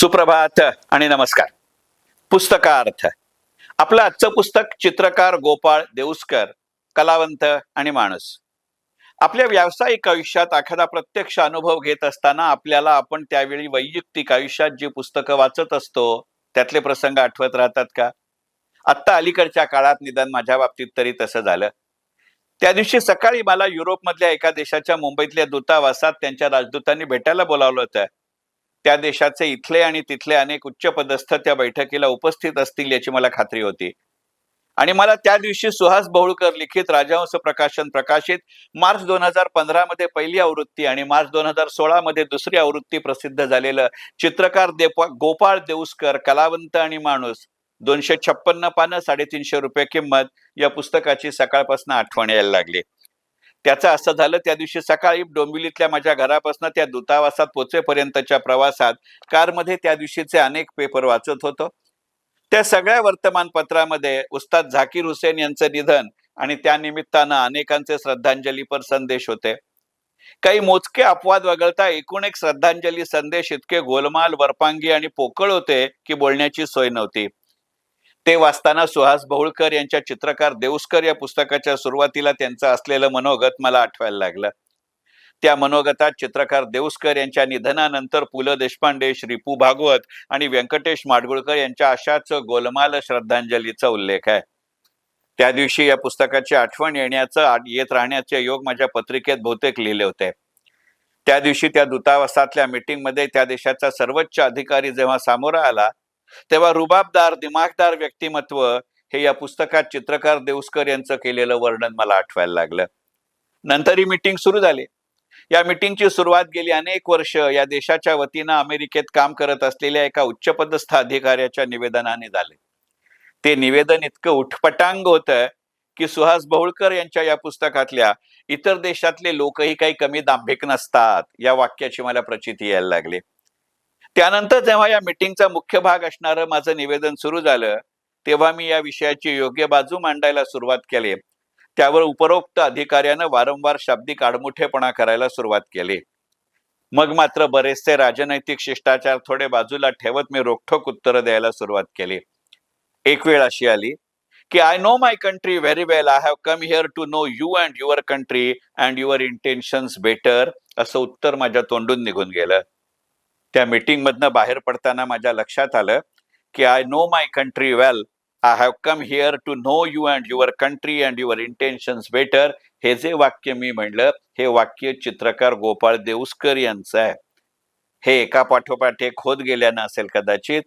सुप्रभात आणि नमस्कार. पुस्तकार्थ. आपलं आजचं पुस्तक चित्रकार गोपाळ देऊसकर कलावंत आणि माणूस. आपल्या व्यावसायिक आयुष्यात एखादा प्रत्यक्ष अनुभव घेत असताना आपल्याला आपण त्यावेळी वैयक्तिक आयुष्यात जी पुस्तकं वाचत असतो त्यातले प्रसंग आठवत राहतात का? आत्ता अलीकडच्या काळात निदान माझ्या बाबतीत तरी तसं झालं. त्या दिवशी सकाळी मला युरोपमधल्या एका देशाच्या मुंबईतल्या दूतावासात त्यांच्या राजदूतांनी भेटायला बोलावलं होतं. त्या देशाचे इथले आणि तिथले अनेक उच्च पदस्थ त्या बैठकीला उपस्थित असतील याची मला खात्री होती. आणि मला त्या दिवशी सुहास बहुळकर लिखित राजहंस प्रकाशन प्रकाशित मार्च दोन हजार पंधरा मध्ये पहिली आवृत्ती आणि मार्च दोन हजार सोळा मध्ये दुसरी आवृत्ती प्रसिद्ध झालेलं चित्रकार देप गोपाळ देऊसकर कलावंत आणि माणूस. दोनशे छप्पन्न पानं साडेतीनशे रुपये किंमत या पुस्तकाची सकाळपासून आठवण यायला लागली. त्याचं असं झालं त्या दिवशी सकाळी डोंबिवलीतल्या माझ्या घरापासून त्या दूतावासात पोचेपर्यंतच्या प्रवासात कारमध्ये त्या दिवशीचे अनेक पेपर वाचत होतो. त्या सगळ्या वर्तमानपत्रामध्ये उस्ताद झाकीर हुसेन यांचं निधन आणि त्या निमित्तानं अनेकांचे श्रद्धांजलीपर संदेश होते. काही मोजके अपवाद वगळता एकूण एक श्रद्धांजली संदेश इतके गोलमाल वरपांगी आणि पोकळ होते की बोलण्याची सोय नव्हती. ते वाचताना सुहास बहुळकर यांच्या चित्रकार देऊसकर या पुस्तकाच्या सुरुवातीला त्यांचं असलेलं मनोगत मला आठवायला लागलं. त्या मनोगतात चित्रकार देऊसकर यांच्या निधनानंतर पु ल देशपांडे श्रीपू भागवत आणि व्यंकटेश माडगुळकर यांच्या अशाच गोलमाल श्रद्धांजलीचा उल्लेख आहे. त्या दिवशी या पुस्तकाची आठवण येण्याचं येत राहण्याचे योग माझ्या पत्रिकेत बहुतेक लिहिले होते. त्या दिवशी त्या दूतावासातल्या मीटिंगमध्ये त्या देशाचा सर्वोच्च अधिकारी जेव्हा सामोरा आला तेव्हा रुबाबदार दिमागदार व्यक्तिमत्व हे या पुस्तकात चित्रकार देऊसकर यांचं केलेलं वर्णन मला आठवायला लागलं. नंतर ही मिटिंग सुरू झाली. या मिटिंगची सुरुवात गेली अनेक वर्ष या देशाच्या वतीनं अमेरिकेत काम करत असलेल्या एका उच्चपदस्थ अधिकाऱ्याच्या निवेदनाने झाले. ते निवेदन इतकं उठपटांग होतं की सुहास बहुळकर यांच्या या पुस्तकातल्या इतर देशातले लोकही काही कमी दांभिक नसतात या वाक्याची मला प्रचिती यायला लागली. त्यानंतर जेव्हा या मिटिंगचा मुख्य भाग असणारं माझं निवेदन सुरू झालं तेव्हा मी या विषयाची योग्य बाजू मांडायला सुरुवात केली. त्यावर उपरोक्त अधिकाऱ्यानं वारंवार शाब्दिक आडमुठेपणा करायला सुरुवात केली. मग मात्र बरेचसे राजनैतिक शिष्टाचार थोडे बाजूला ठेवत मी रोखोक उत्तरं द्यायला सुरुवात केली. एक वेळ अशी आली की I know my country very well I have come here to know you and your country and your intentions better असं उत्तर माझ्या तोंडून निघून गेलं. त्या मीटिंगमधनं बाहेर पडताना माझ्या लक्षात आलं की I know my country well I have come here to know you and your country and your intentions better हे जे वाक्य मी म्हणलं हे वाक्य चित्रकार गोपाळ देऊसकर यांचं आहे. हे एका पाठोपाठ एक होत गेल्यानं असेल कदाचित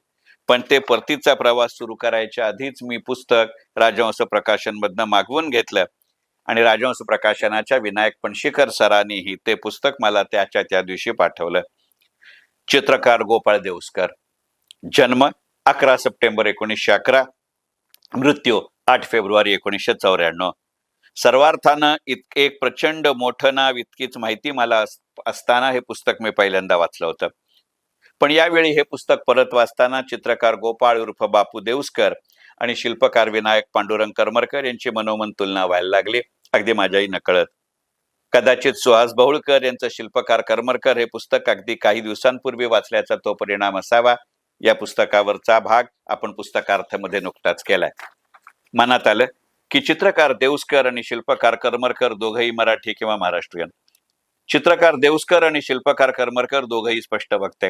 पण ते परतीचा प्रवास सुरू करायच्या आधीच मी पुस्तक राजवंश प्रकाशन मधनं मागवून घेतलं. आणि राजवंश प्रकाशनाच्या विनायक पणशीकर सरांनीही ते पुस्तक मला त्याच्या त्या दिवशी पाठवलं. चित्रकार गोपाळ देवस्कर जन्म अकरा सप्टेंबर एकोणीसशे अकरा. मृत्यू आठ फेब्रुवारी एकोणीसशे चौऱ्याण्णव. सर्वार्थानं इतके एक प्रचंड मोठं नाव इतकीच माहिती मला अस- असताना हे पुस्तक मी पहिल्यांदा वाचलं होतं. पण यावेळी हे पुस्तक परत वाचताना चित्रकार गोपाळ उर्फ बापू देवस्कर आणि शिल्पकार विनायक पांडुरंग करमरकर यांची मनोमन तुलना व्हायला लागली. अगदी माझ्याही नकळत. कदाचित सुहास बहुळकर यांचं शिल्पकार करमरकर हे पुस्तक अगदी काही दिवसांपूर्वी वाचल्याचा तो परिणाम असावा. या पुस्तकावरचा भाग आपण पुस्तकार्थमध्ये नुकताच केलाय. मनात आलं की चित्रकार देऊसकर आणि शिल्पकार करमरकर दोघंही मराठी किंवा महाराष्ट्रीयन. चित्रकार देऊसकर आणि शिल्पकार करमरकर दोघंही स्पष्ट वक्ते.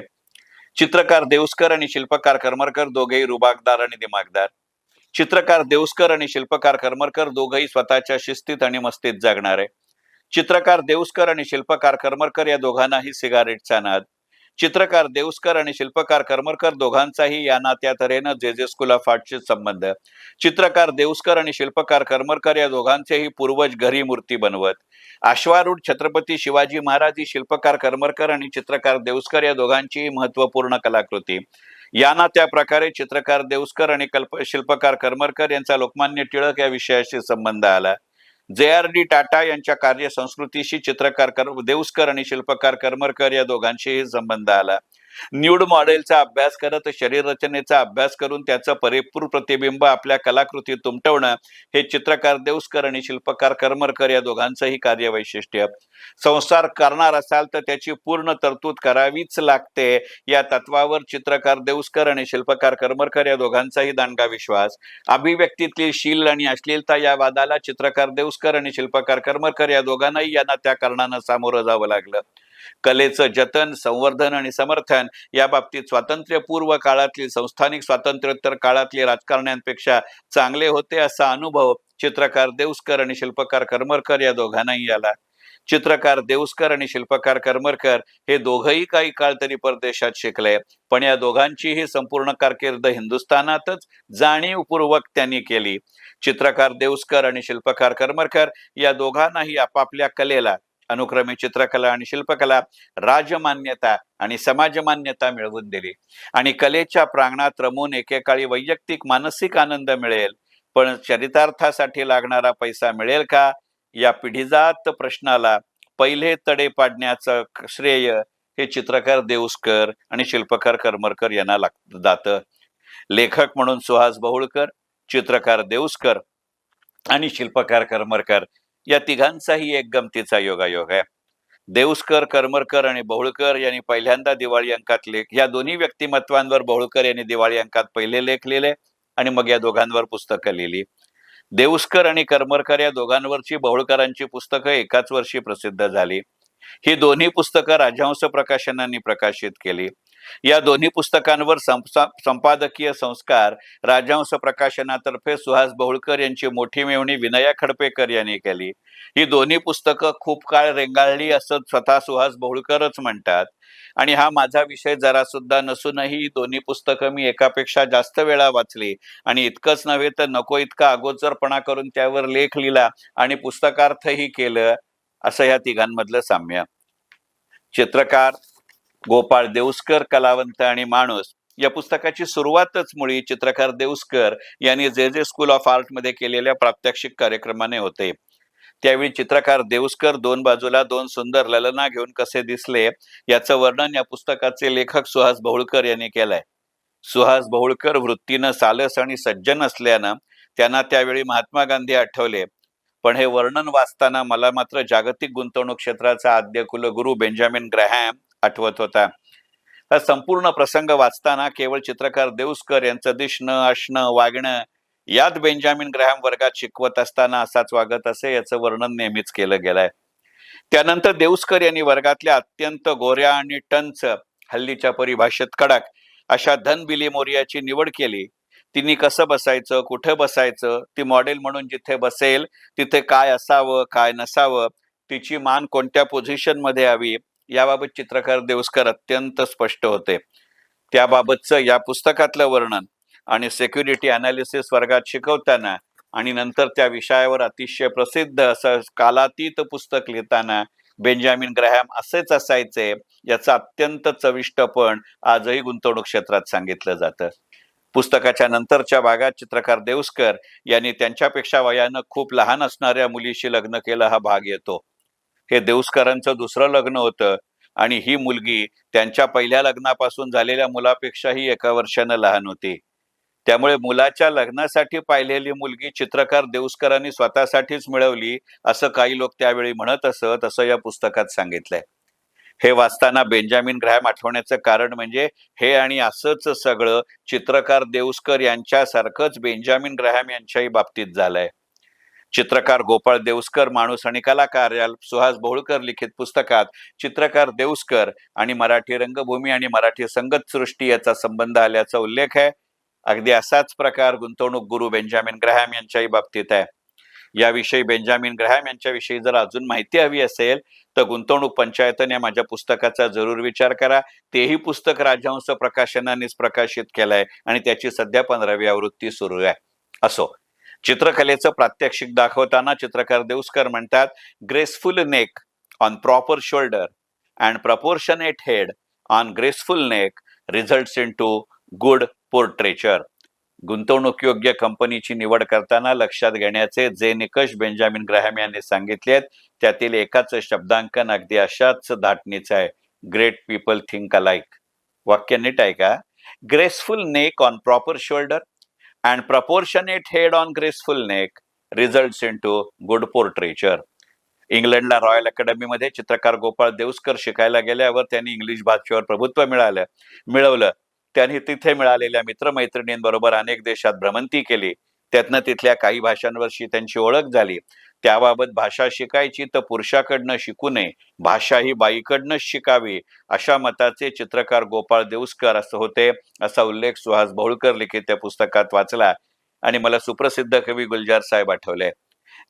चित्रकार देऊसकर आणि शिल्पकार करमरकर दोघेही रुबागदार आणि दिमागदार. चित्रकार देऊसकर आणि शिल्पकार करमरकर दोघंही स्वतःच्या शिस्तीत आणि मस्तीत जगणारे. चित्रकार देऊसकर आणि शिल्पकार करमरकर या दोघांनाही सिगारेटचा नाद चित्रकार देऊसकर आणि शिल्पकार करमरकर दोघांचाही या नात्या तऱ्हेनं जे जे स्कूल ऑफ आर्टचे संबंध. चित्रकार देऊसकर आणि शिल्पकार करमरकर या दोघांचेही पूर्वज घरी मूर्ती बनवत. अश्वारूढ छत्रपती शिवाजी महाराज ही शिल्पकार करमरकर आणि चित्रकार देऊसकर या दोघांचीही महत्त्वपूर्ण कलाकृती. या ना त्या प्रकारे चित्रकार देऊसकर आणि कल्प शिल्पकार करमरकर यांचा लोकमान्य टिळक या विषयाशी संबंध आला. जे आर डी टाटा यांच्या कार्यसंस्कृतीशी चित्रकार कर देऊस्कर आणि शिल्पकार करमरकर या दोघांशीही संबंध आला. न्यूड मॉडेलचा अभ्यास करत शरीर रचनेचा अभ्यास करून त्याचं परिपूर्ण प्रतिबिंब आपल्या कलाकृतीत उमटवणं हे चित्रकार देऊसकर आणि शिल्पकार करमरकर या दोघांचंही कार्य वैशिष्ट्य संसार करणार असाल तर त्याची पूर्ण तरतूद करावीच लागते. या तत्वावर चित्रकार देऊसकर आणि शिल्पकार करमरकर या दोघांचाही दांडगा विश्वास. अभिव्यक्तीतली शील आणि अश्लीलता या वादाला चित्रकार देऊसकर आणि शिल्पकार करमरकर या दोघांनाही यांना त्या कारणानं सामोरं जावं लागलं. कलेचं जतन संवर्धन आणि समर्थन या बाबतीत स्वातंत्र्यपूर्व काळातील संस्थानिक स्वातंत्र्योत्तर काळातले राजकारण्यांपेक्षा चांगले होते असा अनुभव चित्रकार देऊसकर आणि शिल्पकार करमरकर या दोघांनाही आला. चित्रकार देऊसकर आणि शिल्पकार करमरकर हे दोघही काही काळ तरी परदेशात शिकले पण या दोघांचीही संपूर्ण कारकीर्द हिंदुस्थानातच जाणीवपूर्वक त्यांनी केली. चित्रकार देऊसकर आणि शिल्पकार करमरकर या दोघांनाही आपापल्या कलेला अनुक्रमे चित्रकला आणि शिल्पकला राजमान्यता आणि समाजमान्यता मिळवून दिली. आणि कलेच्या प्रांगणात रमून एकेकाळी वैयक्तिक मानसिक आनंद मिळेल. पण चरितार्थासाठी लागणारा पैसा मिळेल का? या पिढीजात प्रश्नाला पहिले तडे पाडण्याचं श्रेय हे चित्रकार देऊसकर आणि शिल्पकार करमरकर यांना लाग जातं. लेखक म्हणून सुहास बहुळकर चित्रकार देऊसकर आणि शिल्पकार करमरकर या तिघांचाही एक गमतीचा योगायोग आहे. देऊसकर करमरकर आणि बहुळकर यांनी पहिल्यांदा दिवाळी अंकात लेख या दोन्ही व्यक्तिमत्वांवर बहुळकर यांनी दिवाळी अंकात पहिले लेख लिहिले आणि मग या दोघांवर पुस्तकं लिहिली. देऊसकर आणि करमरकर या दोघांवरची बहुळकरांची पुस्तकं एकाच वर्षी प्रसिद्ध झाली. ही दोन्ही पुस्तकं राजहंस प्रकाशनांनी प्रकाशित केली. या दोन्ही पुस्तकांवर संपादकीय संस्कार राजहंस प्रकाशनातर्फे सुहास बहुळकर यांची मोठी मेवणी विनया खडपेकर यांनी केली. ही दोन्ही पुस्तकं खूप काळ रेंगाळली असं स्वतः सुहास बहुळकरच म्हणतात. आणि हा माझा विषय जरा सुद्धा नसूनही ही दोन्ही पुस्तकं मी एकापेक्षा जास्त वेळा वाचली. आणि इतकंच नव्हे तर नको इतका अगोचरपणा करून त्यावर लेख लिहिला आणि पुस्तकार्थही केलं असं या तिघांमधलं साम्य. चित्रकार गोपाळ देऊसकर कलावंत आणि माणूस. या पुस्तकाची सुरुवातच मुळी चित्रकार देऊसकर यांनी जे जे स्कूल ऑफ आर्टमध्ये केलेल्या प्रात्यक्षिक कार्यक्रमाने होते. त्यावेळी चित्रकार देऊसकर दोन बाजूला दोन सुंदर ललना घेऊन कसे दिसले याचं वर्णन या पुस्तकाचे लेखक सुहास बहुळकर यांनी केलंय. सुहास बहुळकर वृत्तीनं सालस आणि सज्जन असल्यानं त्यांना त्यावेळी महात्मा गांधी आठवले. पण हे वर्णन वाचताना मला मात्र जागतिक गुंतवणूक क्षेत्राचा आद्य कुलगुरू बेंजामिन ग्रॅहॅम आठवत होता. हा संपूर्ण प्रसंग वाचताना केवळ चित्रकार देऊसकर यांचं दिसणं असणं वागणं यात बेंजामिन ग्रॅम वर्गात शिकवत असताना असाच वागत असे याचं वर्णन नेहमीच केलं गेलंय. त्यानंतर देऊसकर यांनी वर्गातल्या अत्यंत गोऱ्या आणि टंच हल्लीच्या परिभाषेत कडक अशा धनबिली मोर्याची निवड केली. तिने कसं बसायचं कुठं बसायचं ती मॉडेल म्हणून जिथे बसेल तिथे काय असावं काय नसावं तिची मान कोणत्या पोझिशनमध्ये हवी याबाबत चित्रकार देवस्कर अत्यंत स्पष्ट होते. त्याबाबतचं या पुस्तकातलं वर्णन आणि सेक्युरिटी अनालिसिस वर्गात शिकवताना आणि नंतर त्या विषयावर अतिशय प्रसिद्ध असं कालातीत पुस्तक लिहिताना बेंजामिन ग्रहॅम असेच असायचे याचं अत्यंत चविष्टपण आजही गुंतवणूक क्षेत्रात सांगितलं जातं. पुस्तकाच्या नंतरच्या भागात चित्रकार देवस्कर यांनी त्यांच्यापेक्षा वयानं खूप लहान असणाऱ्या मुलीशी लग्न केलं हा भाग येतो. हे देऊसकरांचं दुसरं लग्न होतं. आणि ही मुलगी त्यांच्या पहिल्या लग्नापासून झालेल्या मुलापेक्षाही एका वर्षानं लहान होती. त्यामुळे मुलाच्या लग्नासाठी पाहिलेली मुलगी चित्रकार देऊसकरांनी स्वतःसाठीच मिळवली असं काही लोक त्यावेळी म्हणत असत असं या पुस्तकात सांगितलंय. हे वाचताना बेंजामिन ग्रहॅम आठवण्याचं कारण म्हणजे हे आणि असंच सगळं चित्रकार देऊसकर यांच्यासारखंच बेंजामिन ग्रॅम यांच्याही बाबतीत झालंय. चित्रकार गोपाळ देवस्कर माणूस आणि कलाकार या सुहास बहुळकर लिखित पुस्तकात चित्रकार देवस्कर आणि मराठी रंगभूमी आणि मराठी संगत सृष्टी याचा संबंध आल्याचा उल्लेख आहे. अगदी असाच प्रकार गुंतवणूक गुरु बेंजामिन ग्रहॅम यांच्याही बाबतीत आहे. याविषयी बेंजामिन ग्रहॅम यांच्याविषयी जर अजून माहिती हवी असेल तर गुंतवणूक पंचायतन या माझ्या पुस्तकाचा जरूर विचार करा. तेही पुस्तक राजहंस प्रकाशनानेच प्रकाशित केलंय आणि त्याची सध्या पंधरावी आवृत्ती सुरू आहे. असो. चित्रकलेचं प्रात्यक्षिक दाखवताना चित्रकार देऊसकर म्हणतात graceful neck on proper shoulder and proportionate head on graceful neck results in to good portraiture गुंतवणूक योग्य कंपनीची निवड करताना लक्षात घेण्याचे जे निकष बेंजामिन ग्रॅहम यांनी सांगितले आहेत त्यातील एकाच शब्दांकन अगदी अशाच धाटणीचं आहे. ग्रेट पीपल थिंक अलाइक वाक्य नीट आहे का? Graceful neck on proper shoulder and proportionate head on graceful neck results in to good portraiture इंग्लंडला रॉयल अकॅडमीमध्ये चित्रकार गोपाळ देवस्कर शिकायला गेल्यावर त्यांनी इंग्लिश भाषेवर प्रभुत्व मिळालं. मिळवलं. त्यांनी तिथे मिळालेल्या मित्रमैत्रिणींबरोबर अनेक देशात भ्रमंती केली. त्यातनं तिथल्या काही भाषांवरशी त्यांची ओळख झाली. त्याबाबत भाषा शिकायची तर पुरुषाकडनं शिकू नये. भाषा ही बाईकडनंच शिकावी अशा मताचे चित्रकार गोपाळ देऊसकर असं होते असा उल्लेख सुहास बहुळकर लिखित त्या पुस्तकात वाचला आणि मला सुप्रसिद्ध कवी गुलजार साहेब आठवले.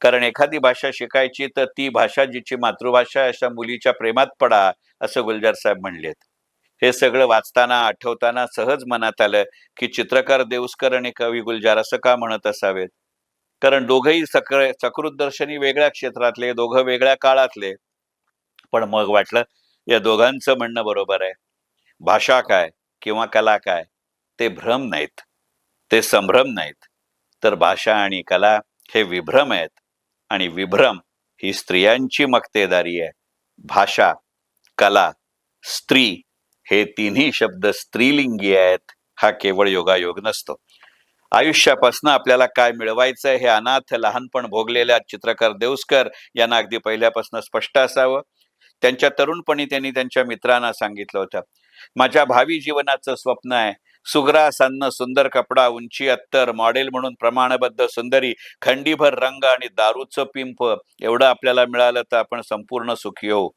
कारण एखादी भाषा शिकायची तर ती भाषा जिची मातृभाषा आहे अशा मुलीच्या प्रेमात पडा असं गुलजार साहेब म्हणलेत. हे सगळं वाचताना आठवताना सहज मनात आलं की चित्रकार देऊसकर आणि कवी गुलजार असं का म्हणत असावेत? कारण दोघंही सकृत सकृतदर्शनी वेगळ्या क्षेत्रातले दोघं वेगळ्या काळातले. पण मग वाटलं या दोघांचं म्हणणं बरोबर आहे. भाषा काय किंवा कला काय ते भ्रम नाहीत. ते संभ्रम नाहीत. तर भाषा आणि कला हे विभ्रम आहेत. आणि विभ्रम ही स्त्रियांची मक्तेदारी आहे. भाषा कला स्त्री हे तिन्ही शब्द स्त्रीलिंगी आहेत हा केवळ योगायोग नसतो. आयुष्यापासून आपल्याला काय मिळवायचं हे अनाथ लहानपण भोगलेल्या चित्रकार देवस्कर यांना अगदी पहिल्यापासून स्पष्ट असावं. त्यांच्या तरुणपणी त्यांनी त्यांच्या मित्रांना सांगितलं होतं. माझ्या भावी जीवनाचं स्वप्न आहे. सुग्रास अन्न सुंदर कपडा उंची अत्तर मॉडेल म्हणून प्रमाणबद्ध सुंदरी खंडीभर रंग आणि दारूचं पिंप एवढं आपल्याला मिळालं तर आपण संपूर्ण सुखी होऊ.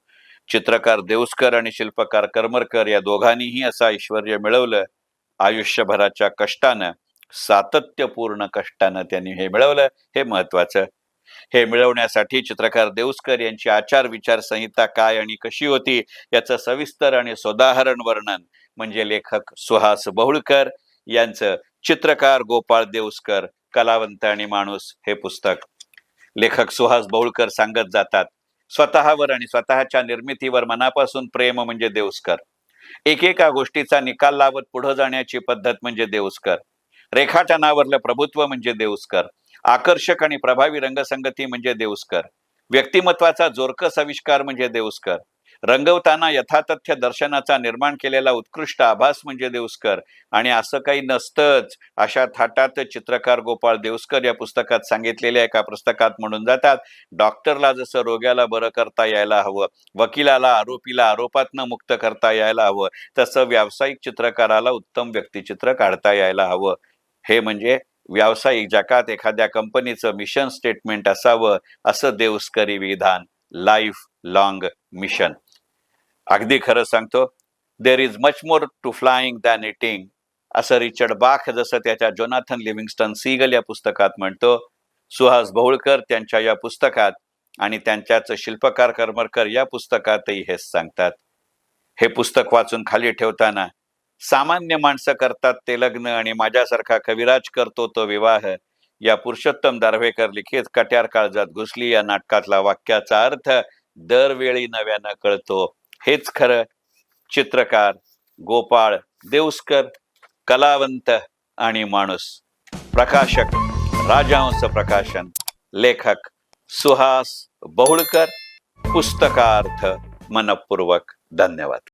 चित्रकार देवस्कर आणि शिल्पकार करमरकर या दोघांनीही असं ऐश्वर मिळवलं आयुष्यभराच्या कष्टानं. सातत्यपूर्ण कष्टानं त्यांनी हे मिळवलं हे महत्वाचं हे मिळवण्यासाठी चित्रकार देऊस्कर यांची आचार विचार संहिता काय आणि कशी होती याचं सविस्तर आणि सोदाहरण वर्णन म्हणजे लेखक सुहास बहुळकर यांचं चित्रकार गोपाळ देऊस्कर कलावंत आणि माणूस हे पुस्तक. लेखक सुहास बहुळकर सांगत जातात स्वतःवर आणि स्वतःच्या निर्मितीवर मनापासून प्रेम म्हणजे देऊस्कर. एकेका गोष्टीचा निकाल लावत पुढे जाण्याची पद्धत म्हणजे देऊस्कर. रेखाटनावरलं प्रभुत्व म्हणजे देऊस्कर. आकर्षक आणि प्रभावी रंगसंगती म्हणजे देऊस्कर. व्यक्तिमत्वाचा जोरकस आविष्कार म्हणजे देऊस्कर. रंगवताना यथातथ्य दर्शनाचा निर्माण केलेला उत्कृष्ट आभास म्हणजे देऊस्कर. आणि असं काही नसतंच अशा थाटात चित्रकार गोपाळ देऊस्कर या पुस्तकात सांगितलेल्या एका पुस्तकात म्हणून जातात. डॉक्टरला जसं रोग्याला बरं करता यायला हवं वकिलाला आरोपीला आरोपातनं मुक्त करता यायला हवं तसं व्यावसायिक चित्रकाराला उत्तम व्यक्तिचित्र काढता यायला हवं. हे म्हणजे व्यावसायिक जगात एखाद्या कंपनीचं मिशन स्टेटमेंट असावं असं देवस्करी विधान लाईफ लॉंग मिशन अगदी खरं सांगतो there is much more to flying than eating असं रिचर्ड बाख जसं त्याच्या जोनाथन लिव्हिंगस्टन सीगल या पुस्तकात म्हणतो सुहास बहुळकर त्यांच्या या पुस्तकात आणि त्यांच्याच शिल्पकार करमरकर या पुस्तकातही हेच सांगतात. हे पुस्तक वाचून खाली ठेवताना सामान्य माणसं करतात ते लग्न आणि माझ्यासारखा कविराज करतो तो विवाह. या पुरुषोत्तम दार्वेकर लिखित कट्यार काळजात घुसली या नाटकातला वाक्याचा अर्थ दरवेळी नव्यानं कळतो. हेच खरं. चित्रकार गोपाळ देवस्कर कलावंत आणि माणूस. प्रकाशक राजहंस प्रकाशन. लेखक सुहास बहुळकर. पुस्तकार्थ मनपूर्वक. धन्यवाद.